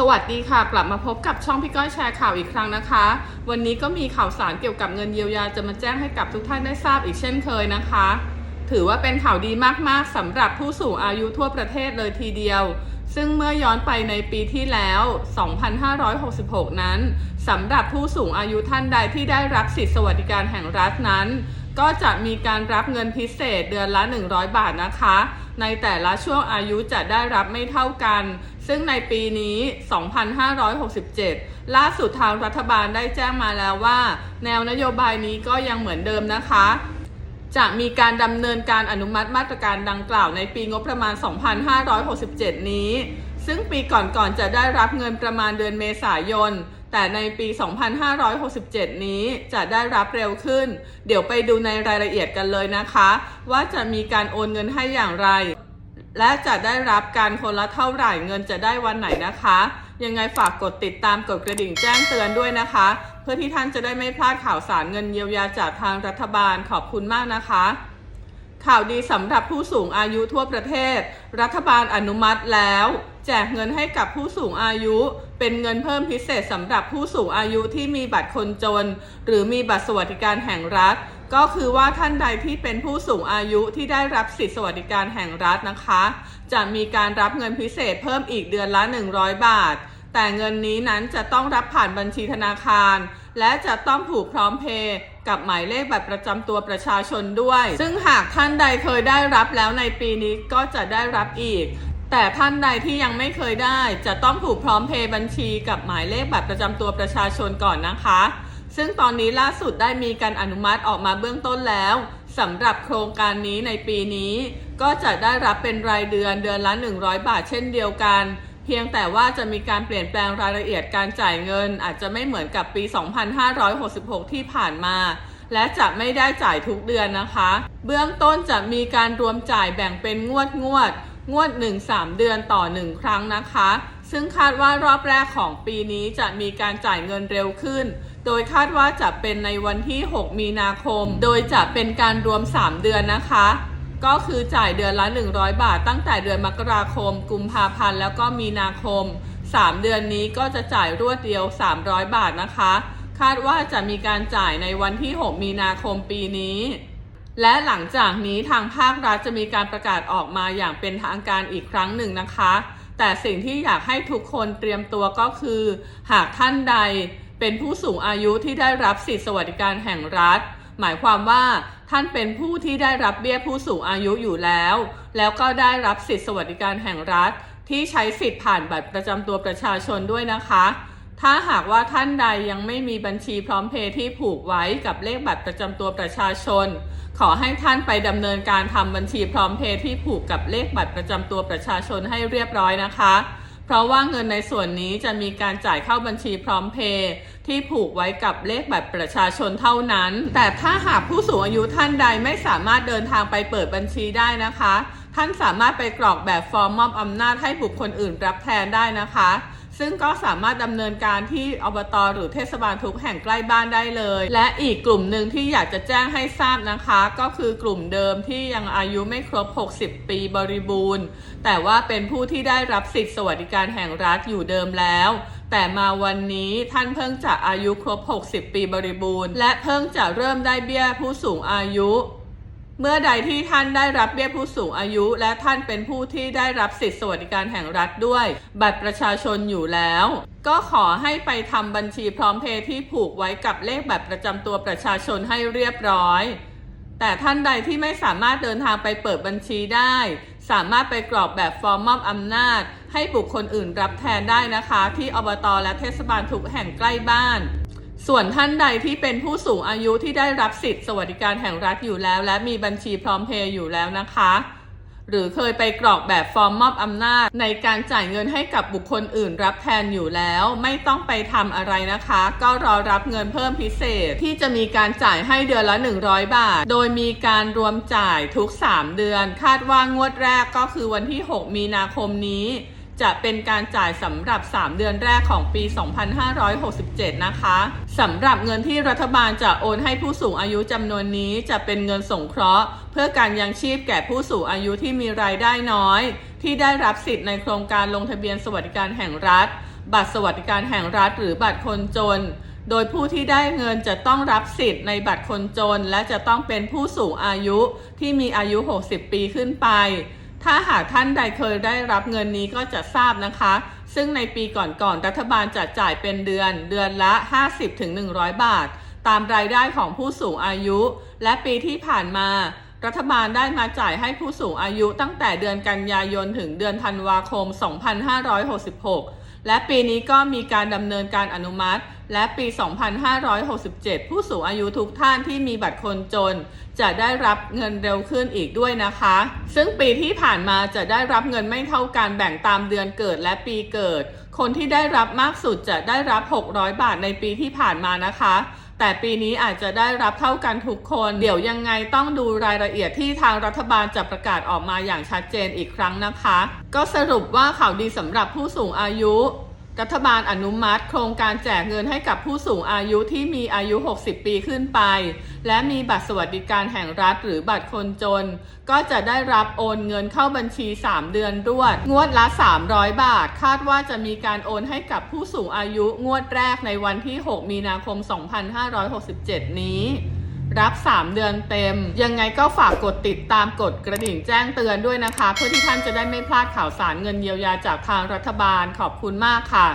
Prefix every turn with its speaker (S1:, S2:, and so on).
S1: สวัสดีค่ะ กลับมาพบกับช่องพี่ก้อยแชร์ข่าวอีกครั้งนะคะ วันนี้ก็มีข่าวสารเกี่ยวกับเงินเยียวยาจะมาแจ้งให้กับทุกท่านได้ทราบอีกเช่นเคยนะคะ ถือว่าเป็นข่าวดีมากๆสำหรับผู้สูงอายุทั่วประเทศเลยทีเดียว ซึ่งเมื่อย้อนไปในปีที่แล้ว 2566 นั้นสำหรับผู้สูงอายุท่านใดที่ได้รับสิทธิสวัสดิการแห่งรัฐนั้น ก็จะมีการรับเงินพิเศษเดือนละ 100 บาทนะคะ ในแต่ละช่วงอายุจะได้รับไม่เท่ากัน ซึ่งในปีนี้ 2567 ล่าสุดทางรัฐบาลได้แจ้งมาแล้วว่า แนวนโยบายนี้ก็ยังเหมือนเดิมนะคะ จะมีการดำเนินการอนุมัติมาตรการดังกล่าวในปีงบประมาณ 2567 นี้ ซึ่งปีก่อนๆจะได้รับเงินประมาณเดือนเมษายน แต่ในปี 2567 นี้จะได้รับเร็วขึ้น เดี๋ยวไปดูในรายละเอียดกันเลยนะคะ ว่าจะมีการโอนเงินให้อย่างไร และจะได้รับการคนละเท่าไหร่เงินจะได้วันไหนนะคะ ยังไงฝากกดติดตามกดกระดิ่งแจ้งเตือนด้วยนะคะ เพื่อที่ท่านจะได้ไม่พลาดข่าวสารเงินเยียวยาจากทางรัฐบาลขอบคุณมากนะคะข่าวดีสำหรับผู้สูงอายุทั่วประเทศ รัฐบาลอนุมัติแล้ว แจกเงินให้กับผู้สูงอายุ เป็นเงินเพิ่มพิเศษสำหรับผู้สูงอายุที่มีบัตรคนจน หรือมีบัตรสวัสดิการแห่งรัฐ ก็คือว่าท่านใดที่เป็นผู้สูงอายุที่ได้รับสิทธิสวัสดิการแห่งรัฐนะคะ จะมีการรับเงินพิเศษเพิ่มอีกเดือนละ 100 บาท แต่เงินนี้นั้นจะต้องรับผ่านบัญชีธนาคาร และจะต้องผูกพร้อมเพย์กับหมายเลขบัตรประจำตัวประชาชนด้วย ซึ่งหากท่านใดเคยได้รับแล้วในปีนี้ก็จะได้รับอีก แต่ท่านใดที่ยังไม่เคยได้ จะต้องผูกพร้อมเพย์บัญชีกับหมายเลขบัตรประจำตัวประชาชนก่อนนะคะ ซึ่งตอนนี้ล่าสุดได้มีการอนุมัติออกมาเบื้องต้นแล้วสำหรับโครงการนี้ในปีนี้ ก็จะได้รับเป็นรายเดือนเดือนละ 100 บาทเช่นเดียวกัน เพียงแต่ว่าจะมีการเปลี่ยนแปลงรายละเอียดการจ่ายเงิน อาจจะไม่เหมือนกับปี 2566 ที่ผ่านมาและจะไม่ได้จ่ายทุกเดือนนะคะ เบื้องต้นจะมีการรวมจ่ายแบ่งเป็นงวดงวด งวด 1 3 เดือนต่อ 1 ครั้งนะคะ ซึ่งคาดว่ารอบแรกของปีนี้จะมีการจ่ายเงินเร็วขึ้น โดยคาดว่าจะเป็นในวันที่ 6 มีนาคม โดยจะเป็นการรวม 3 เดือนนะคะ ก็คือจ่ายเดือนละ 100 บาท ตั้งแต่เดือนมกราคม กุมภาพันธ์แล้วก็มีนาคม 3 เดือนนี้ก็จะจ่ายรวดเดียว 300 บาทนะคะ คาดว่าจะมีการจ่ายในวันที่ 6 มีนาคมปีนี้ และหลังจากนี้ทางภาครัฐจะมีการประกาศออกมาอย่างเป็นทางการอีกครั้งหนึ่งนะคะ แต่สิ่งที่อยากให้ทุกคนเตรียมตัวก็คือ หากท่านใดเป็นผู้สูงอายุที่ได้รับสิทธิสวัสดิการแห่งรัฐ หมายความว่าท่านเป็นผู้ที่ได้รับเบี้ยผู้สูงอายุอยู่แล้ว แล้วก็ได้รับสิทธิสวัสดิการแห่งรัฐ ที่ใช้สิทธิ์ผ่านบัตรประจำตัวประชาชนด้วยนะคะ ถ้าหากว่าท่านใดยังไม่มีบัญชีพร้อมเพย์ที่ผูกไว้กับเลขบัตรประจำตัวประชาชน ขอให้ท่านไปดำเนินการทำบัญชีพร้อมเพย์ที่ผูกกับเลขบัตรประจำตัวประชาชนให้เรียบร้อยนะคะ เพราะว่าเงินในส่วนนี้จะมีการจ่ายเข้าบัญชีพร้อมเพย์ที่ผูกไว้กับเลขบัตรประชาชนเท่านั้น แต่ถ้าหากผู้สูงอายุท่านใดไม่สามารถเดินทางไปเปิดบัญชีได้นะคะ ท่านสามารถไปกรอกแบบฟอร์มมอบอำนาจให้บุคคลอื่นรับแทนได้นะคะ ซึ่งก็สามารถดำเนินการที่อบตหรือเทศบาลทุกแห่งใกล้บ้านได้เลย และอีกกลุ่มหนึ่งที่อยากจะแจ้งให้ทราบนะคะ ก็คือกลุ่มเดิมที่ยังอายุไม่ครบ 60 ปีบริบูรณ์ แต่ว่าเป็นผู้ที่ได้รับสิทธิสวัสดิการแห่งรัฐอยู่เดิมแล้ว แต่มาวันนี้ท่านเพิ่งจะอายุครบ 60 ปีบริบูรณ์ และเพิ่งจะเริ่มได้เบี้ยผู้สูงอายุ เมื่อใดที่ท่านได้รับเบี้ยผู้สูงอายุ และท่านเป็นผู้ที่ได้รับสิทธิสวัสดิการแห่งรัฐด้วย บัตรประชาชนอยู่แล้ว ก็ขอให้ไปทำบัญชีพร้อมเพย์ที่ผูกไว้กับเลขบัตรประจำตัวประชาชนให้เรียบร้อย แต่ท่านใดที่ไม่สามารถเดินทางไปเปิดบัญชีได้ สามารถไปกรอกแบบฟอร์มมอบอำนาจ ให้บุคคลอื่นรับแทนได้นะคะ ที่อบตและเทศบาลทุกแห่งใกล้บ้าน ส่วนท่านใดที่เป็นผู้สูงอายุที่ได้รับสิทธิสวัสดิการแห่งรัฐอยู่แล้ว และมีบัญชีพร้อมเพย์อยู่แล้วนะคะ หรือเคยไปกรอกแบบฟอร์มมอบอำนาจ ในการจ่ายเงินให้กับบุคคลอื่นรับแทนอยู่แล้ว ไม่ต้องไปทำอะไรนะคะ ก็รอรับเงินเพิ่มพิเศษที่จะมีการจ่ายให้เดือนละ 100 บาท โดยมีการรวมจ่ายทุก 3 เดือน คาดว่างวดแรกก็คือวันที่ 6 มีนาคมนี้ จะเป็นการจ่ายสำหรับ 3 เดือนแรกของปี 2567 นะคะสำหรับเงินที่รัฐบาลจะโอนให้ผู้สูงอายุจำนวนนี้จะเป็นเงินสงเคราะห์ เพื่อการยังชีพแก่ผู้สูงอายุที่มีรายได้น้อย ที่ได้รับสิทธิ์ในโครงการลงทะเบียนสวัสดิการแห่งรัฐ บัตรสวัสดิการแห่งรัฐ หรือบัตรคนจน โดยผู้ที่ได้เงินจะต้องรับสิทธิ์ในบัตรคนจน และจะต้องเป็นผู้สูงอายุที่มีอายุ 60 ปีขึ้นไป ถ้าหากท่านใดเคยได้รับเงินนี้ก็จะทราบนะคะ ซึ่งในปีก่อนๆรัฐบาลจะจ่ายเป็นเดือนเดือนละ 50-100 บาท ตามรายได้ของผู้สูงอายุ และปีที่ผ่านมารัฐบาลได้มาจ่ายให้ผู้สูงอายุตั้งแต่เดือนกันยายนถึงเดือนธันวาคม 2566 และปีนี้ก็มีการดำเนินการอนุมัติ และปี 2567 ผู้สูงอายุทุกท่านที่มีบัตรคนจน จะได้รับเงินเร็วขึ้นอีกด้วยนะคะ ซึ่งปีที่ผ่านมาจะได้รับเงินไม่เท่ากันแบ่งตามเดือนเกิดและปีเกิด คนที่ได้รับมากสุดจะได้รับ 600 บาทในปีที่ผ่านมานะคะ แต่ปีนี้อาจจะได้รับเท่ากันทุกคน เดี๋ยวยังไงต้องดูรายละเอียดที่ทางรัฐบาลจะประกาศออกมาอย่างชัดเจนอีกครั้งนะคะ ก็สรุปว่าข่าวดีสำหรับผู้สูงอายุ รัฐบาลอนุมัติ โครงการแจกเงินให้กับผู้สูงอายุที่มีอายุ 60 ปีขึ้นไป และมีบัตรสวัสดิการแห่งรัฐหรือบัตรคนจน ก็จะได้รับโอนเงินเข้าบัญชี 3 เดือนรวด งวดละ 300 บาท คาดว่าจะมีการโอนให้กับผู้สูงอายุงวดแรกในวันที่ 6 มีนาคม 2567 นี้ รับ 3 เดือนเต็ม ยังไงก็ฝากกดติดตามกดกระดิ่งแจ้งเตือนด้วยนะคะ เพื่อที่ท่านจะได้ไม่พลาดข่าวสารเงินเยียวยาจากทางรัฐบาลขอบคุณมากค่ะ